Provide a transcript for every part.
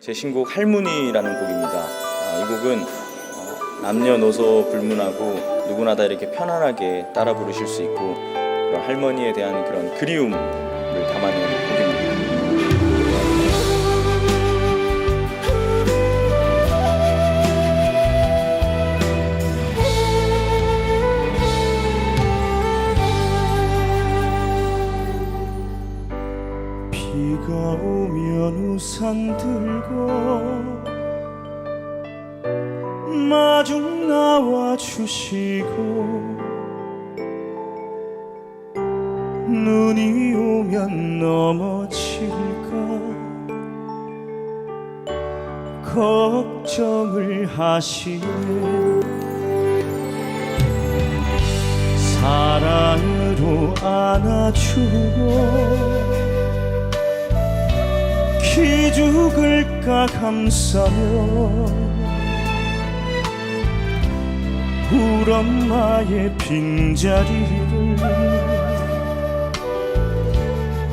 제 신곡 할머니라는 곡입니다. 아, 이 곡은 어, 남녀노소 불문하고 누구나 다 이렇게 편안하게 따라 부르실 수 있고 할머니에 대한 그런 그리움을 담아낸 곡입니다. 비가 오면 우산 들고 마중 나와 주시고 눈이 오면 넘어질까 걱정을 하시네. 사랑으로 안아주고 기죽을까 감싸며 울 엄마의 빈자리를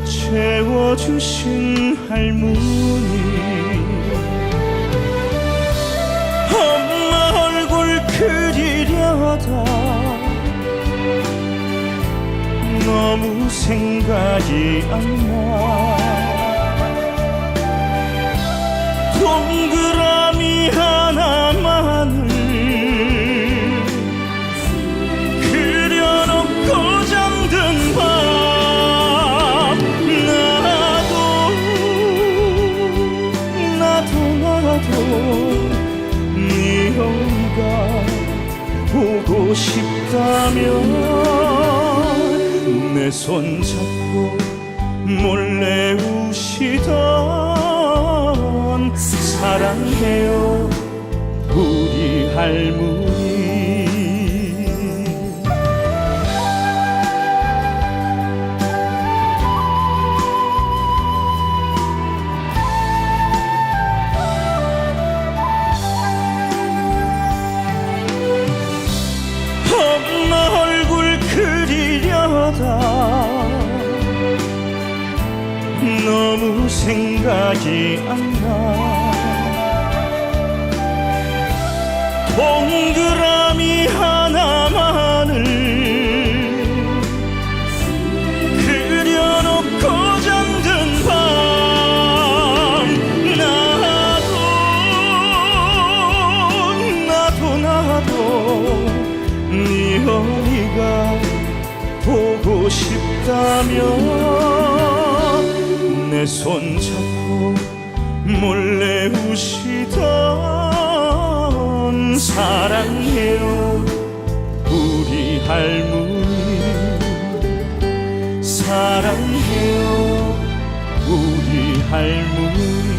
채워주신 할머니. 엄마 얼굴 그리려다 너무 생각이 안나 싶다면 내 손 잡고 몰래 우시던 사랑해요. 우리 할머니 너무 생각이 안나. 동그라미 하나만을 그려놓고 잠든 밤. 나도 나도 나도 네 어미가 보고 싶다면 내 손 잡고 몰래 우시던 사랑해요. 우리 할머니 사랑해요. 우리 할머니